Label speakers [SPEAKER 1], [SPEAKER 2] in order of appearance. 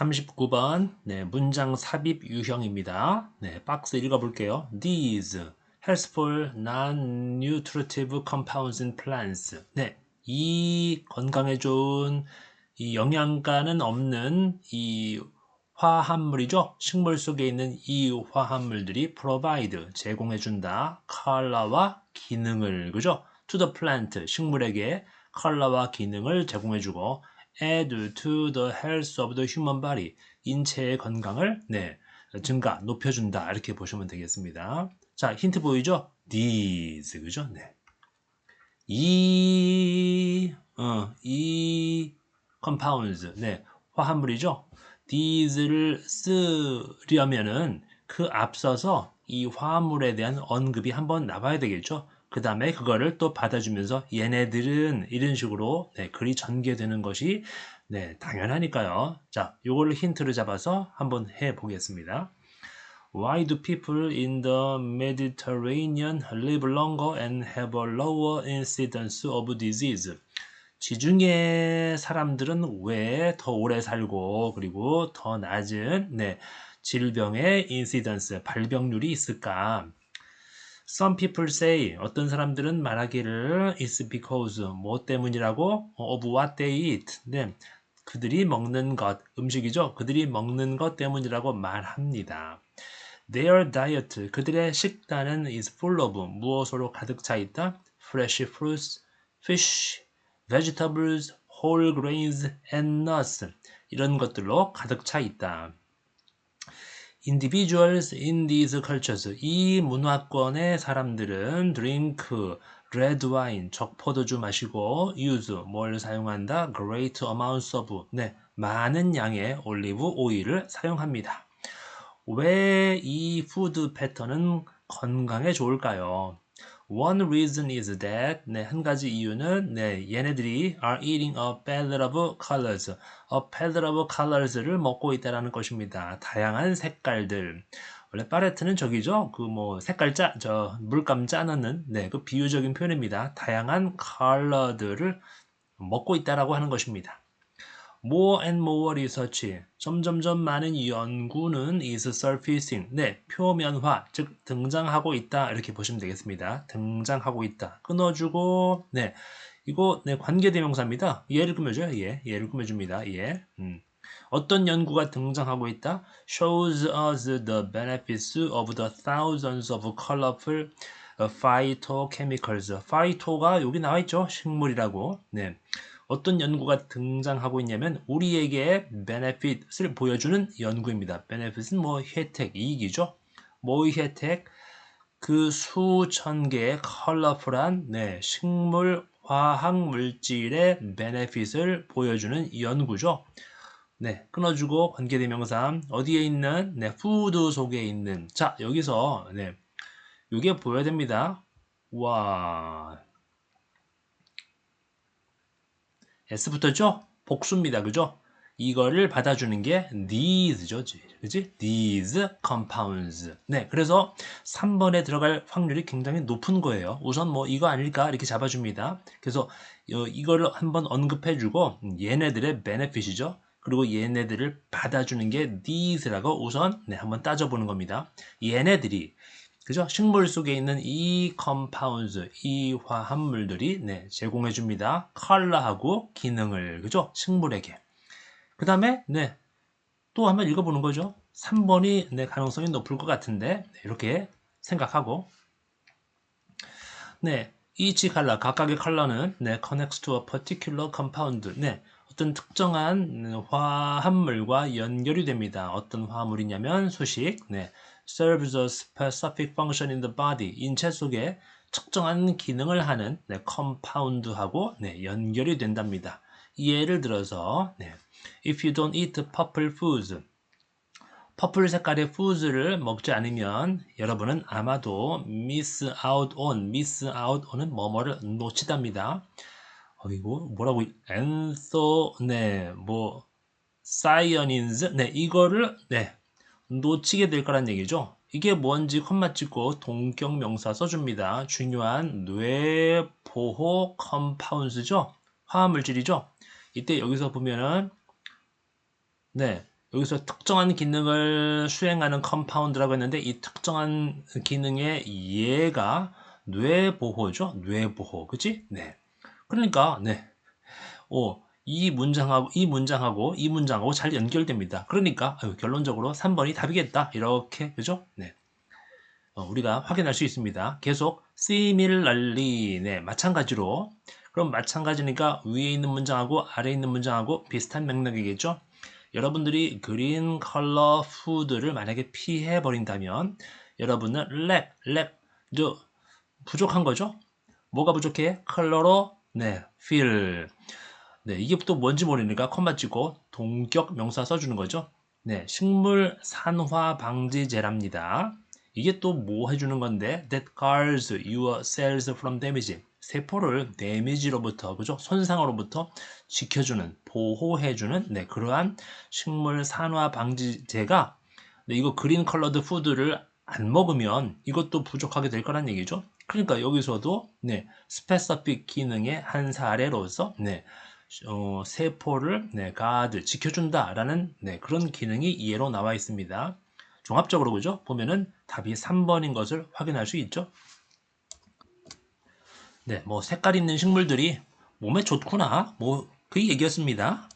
[SPEAKER 1] 39번 네, 문장 삽입 유형입니다. 네, 박스 읽어볼게요. These healthful non-nutritive compounds in plants. 네, 이 건강에 좋은 이 영양가는 없는 이 화합물이죠. 식물 속에 있는 이 화합물들이 provide 제공해 준다. 컬러와 기능을 그죠? to the plant 식물에게 컬러와 기능을 제공해 주고 add to the health of the human body 인체의 건강을 네 증가 높여준다 이렇게 보시면 되겠습니다. 자 힌트 보이죠? these 그죠? 네. 이, 어, 이 compounds, 네, 화합물이죠. these를 쓰려면은 그 앞서서 이 화합물에 대한 언급이 한번 나와야 되겠죠. 그 다음에 그거를 또 받아주면서 얘네들은 이런 식으로 네, 글이 전개되는 것이 네, 당연하니까요. 자, 요거를 힌트로 잡아서 한번 해 보겠습니다. Why do people in the Mediterranean live longer and have a lower incidence of disease? 지중해 사람들은 왜 더 오래 살고 그리고 더 낮은 네, 질병의 인시던스 발병률이 있을까? Some people say 어떤 사람들은 말하기를 it's because 뭐 때문이라고 of what they eat. 네. 그들이 먹는 것, 음식이죠. 그들이 먹는 것 때문이라고 말합니다. Their diet, 그들의 식단은 is full of 무엇으로 가득 차 있다? Fresh fruits, fish, vegetables, whole grains and nuts. 이런 것들로 가득 차 있다. Individuals in these cultures 이 문화권의 사람들은 drink red wine 적포도주 마시고 use 뭘 사용한다 great amounts of 네 많은 양의 올리브 오일을 사용합니다. 왜 이 푸드 패턴은 건강에 좋을까요? One reason is that 네, 한 가지 이유는 네, 얘네들이 are eating a palette of colors. a palette of colors를 먹고 있다라는 것입니다. 다양한 색깔들. 원래 팔레트는 저기죠. 그 뭐 색깔 짜, 저 물감 짜는 네, 그 비유적인 표현입니다. 다양한 컬러들을 먹고 있다라고 하는 것입니다. More and more research. 점점점 많은 연구는 is surfacing. 네, 표면화, 즉 등장하고 있다. 이렇게 보시면 되겠습니다. 등장하고 있다. 끊어주고, 네, 이거 네, 관계대명사입니다. 얘를 꾸며줘요. 예, 얘를 꾸며줍니다. 예. 음. 어떤 연구가 등장하고 있다? Shows us the benefits of the thousands of colorful phytochemicals. phyto가 여기 나와 있죠. 식물이라고. 네. 어떤 연구가 등장하고 있냐면 우리에게 benefit을 보여주는 연구입니다. benefit은 뭐 혜택, 이익이죠. 뭐의 혜택? 그 수천 개의 컬러풀한 네, 식물 화학 물질의 benefit을 보여주는 연구죠. 네, 끊어주고 관계대명사 어디에 있는 네, 푸드 속에 있는 자 여기서 네, 이게 보여야 됩니다. 와 S 붙었죠? 복수입니다. 그죠? 이거를 받아주는 게 these죠. 그지? these compounds. 네, 그래서 3번에 들어갈 확률이 굉장히 높은 거예요. 우선 뭐 이거 아닐까 이렇게 잡아줍니다. 그래서 이거를 한번 언급해주고 얘네들의 benefit이죠. 그리고 얘네들을 받아주는 게 these라고 우선 네, 한번 따져보는 겁니다. 얘네들이 그죠? 식물 속에 있는 이 컴파운드, 이 화합물들이 네, 제공해 줍니다. 컬러하고 기능을 그죠? 식물에게. 그 다음에 네, 또 한번 읽어보는 거죠. 3번이 네, 가능성이 높을 것 같은데 네, 이렇게 생각하고 네, each color 각각의 컬러는 네, connects to a particular compound. 네, 어떤 특정한 화합물과 연결이 됩니다. 어떤 화합물이냐면 수식. 네. serves a specific function in the body. 인체 속에 특정한 기능을 하는 네, 컴파운드하고 네, 연결이 된답니다. 예를 들어서 네, if you don't eat purple foods 퍼플 색깔의 foods를 먹지 않으면 여러분은 아마도 miss out on, miss out on은 뭐뭐를 놓치답니다. 어이고 뭐라고 엔소 네뭐 사이언인즈 네 이거를 네 놓치게 될 거란 얘기죠. 이게 뭔지 컴마 찍고 동격 명사 써줍니다. 중요한 뇌 보호 컴파운드죠. 화합물질이죠. 이때 여기서 보면은 네 여기서 특정한 기능을 수행하는 컴파운드라고 했는데 이 특정한 기능의 얘가 뇌보호죠. 뇌보호. 그치? 네. 그러니까, 네. 오, 이 문장하고, 이 문장하고, 이 문장하고 잘 연결됩니다. 그러니까, 아유, 결론적으로 3번이 답이겠다. 이렇게, 그죠? 네. 어, 우리가 확인할 수 있습니다. 계속, similarly. 네, 마찬가지로. 그럼 마찬가지니까 위에 있는 문장하고 아래에 있는 문장하고 비슷한 맥락이겠죠? 여러분들이 그린 컬러 푸드를 만약에 피해 버린다면 여러분은 렉, 렉, 저 부족한 거죠? 뭐가 부족해? 컬러로 네, feel. 네, 이게 또 뭔지 모르니까 컴마 찍고 동격 명사 써주는 거죠. 네, 식물 산화 방지제랍니다. 이게 또 뭐 해주는 건데 that guards your cells from damage. 세포를 데미지로부터 그죠? 손상으로부터 지켜주는 보호해주는 네, 그러한 식물 산화 방지제가 네, 이거 그린 컬러드 푸드를 안 먹으면 이것도 부족하게 될 거란 얘기죠. 그러니까 여기서도 네, 스페서픽 기능의 한 사례로서 네, 어, 세포를 네, 가드 지켜준다라는 네, 그런 기능이 이해로 나와 있습니다. 종합적으로 그죠? 보면은 답이 3번인 것을 확인할 수 있죠. 네, 뭐 색깔 있는 식물들이 몸에 좋구나. 뭐 그 얘기였습니다.